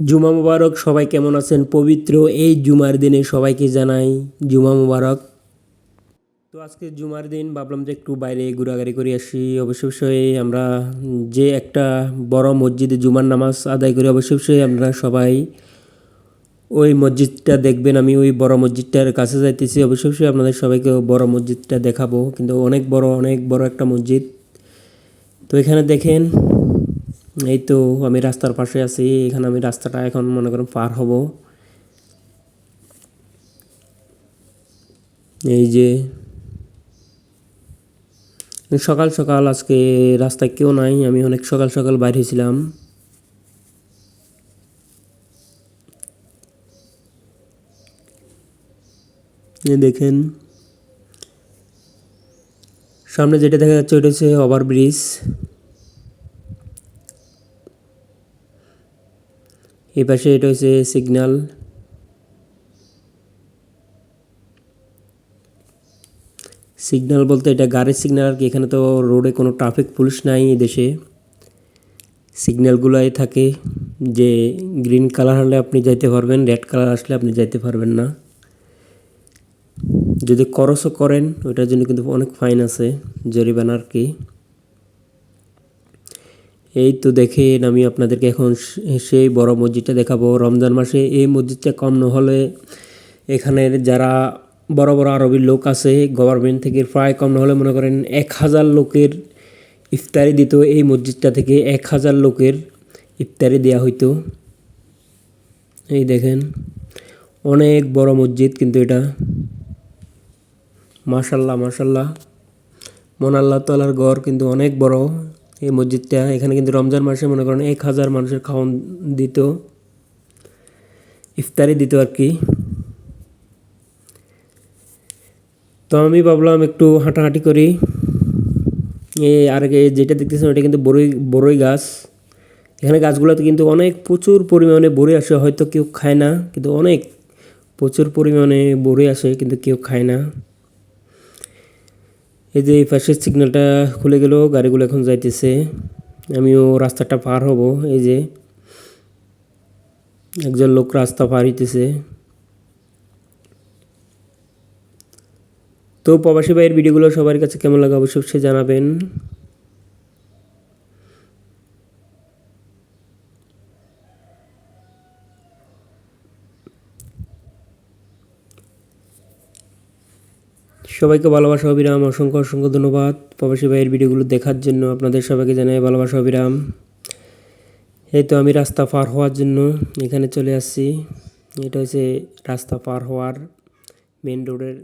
জুমা মুবারক, সবাই কেমন আছেন? পবিত্র এই জুমার দিনে সবাইকে জানাই জুমা মুবারক। তো আজকে জুমার দিন, ভাবলাম যে একটু বাইরে ঘোরাঘুরি করে আসি। অবশ্য অবশ্যই আমরা যে একটা বড় মসজিদে জুমার নামাজ আদায় করি, অবশ্য অবশ্যই আপনারা সবাই ওই মসজিদটা দেখবেন। আমি ওই বড় মসজিদটার কাছে যাইতেছি। অবশ্য অবশ্যই আপনাদের সবাইকে বড় মসজিদটা দেখাবো। কিন্তু অনেক বড় অনেক বড় একটা মসজিদ। তো এখানে দেখেন এই তো আমি রাস্তার পাশে আছি, এখানে আমি রাস্তাটা এখন মনে করেন পার হব। এই যে সকাল সকাল আজকে রাস্তায় কেউ নাই, আমি অনেক সকাল সকাল বাইর হয়েছিলাম। দেখেন, সামনে যেটা দেখা যাচ্ছে ওটা হচ্ছে ওভার এই পাশে এটা হচ্ছে সিগন্যাল সিগন্যাল বলতে এটা গাড়ির সিগন্যাল আর কি, এখানে তো রোডে কোনো ট্রাফিক পুলিশ নাই এই দেশে। সিগন্যালগুলোই থাকে যে গ্রিন কালার হলে আপনি যাইতে পারবেন রেড কালার আসলে আপনি যাইতে পারবেন না। যদি করসও করেন, ওইটার জন্য কিন্তু অনেক ফাইন আছে, জরিমানা আর কি। এই তো দেখেন আমি আপনাদেরকে এখন সেই বড় মসজিদটা দেখাবো। রমজান মাসে এই মসজিদটা কম না হলে এখানের যারা বড় বড় আরবির লোক আছে গভর্নমেন্ট থেকে প্রায় কম না হলে মনে করেন এক হাজার লোকের ইফতারি দিত, এই মসজিদটা থেকে এক হাজার লোকের ইফতারি দেওয়া হইতো। এই দেখেন, অনেক বড় মসজিদ কিন্তু এটা। মাশাল্লাহ মাশাল্লাহ। মন আল্লাহ তালার ঘর কিন্তু অনেক বড়। এই মসজিদটা, এখানে কিন্তু রমজান মাসে মনে করেন এক হাজার মানুষের খাওয়ান দিত, ইফতারি দিত আর কি। তো আমি ভাবলাম একটু হাঁটাহাঁটি করি। এই আর যেটা দেখতেছেন ওটা কিন্তু বড়ই বড়ই গাছ। এখানে গাছগুলোতে কিন্তু অনেক প্রচুর পরিমাণে বড়ি আসে, হয়তো কেউ খায় না, কিন্তু অনেক প্রচুর পরিমাণে বড়ি আসে, কিন্তু কেউ খায় না। এই যে এই পাশের সিগন্যালটা খুলে গেল, গাড়িগুলো এখন যাইতেছে। আমিও রাস্তাটা পার হব, এই যে। একজন লোক রাস্তা পার হইতেছে। তো প্রবাসী ভাইয়ের ভিডিওগুলো সবার কাছে কেমন লাগে অবশ্যই সে জানাবেন। সবাইকে ভালোবাসা, অবিরাম। অসংখ্য অসংখ্য ধন্যবাদ প্রবাসী ভাইয়ের ভিডিওগুলো দেখার জন্য। আপনাদের সবাইকে জানাই ভালোবাসা, অবিরাম। এই তো আমি রাস্তা পার হওয়ার জন্য এখানে চলে আসছি। এটা হচ্ছে রাস্তা পার হওয়ার মেন রোডের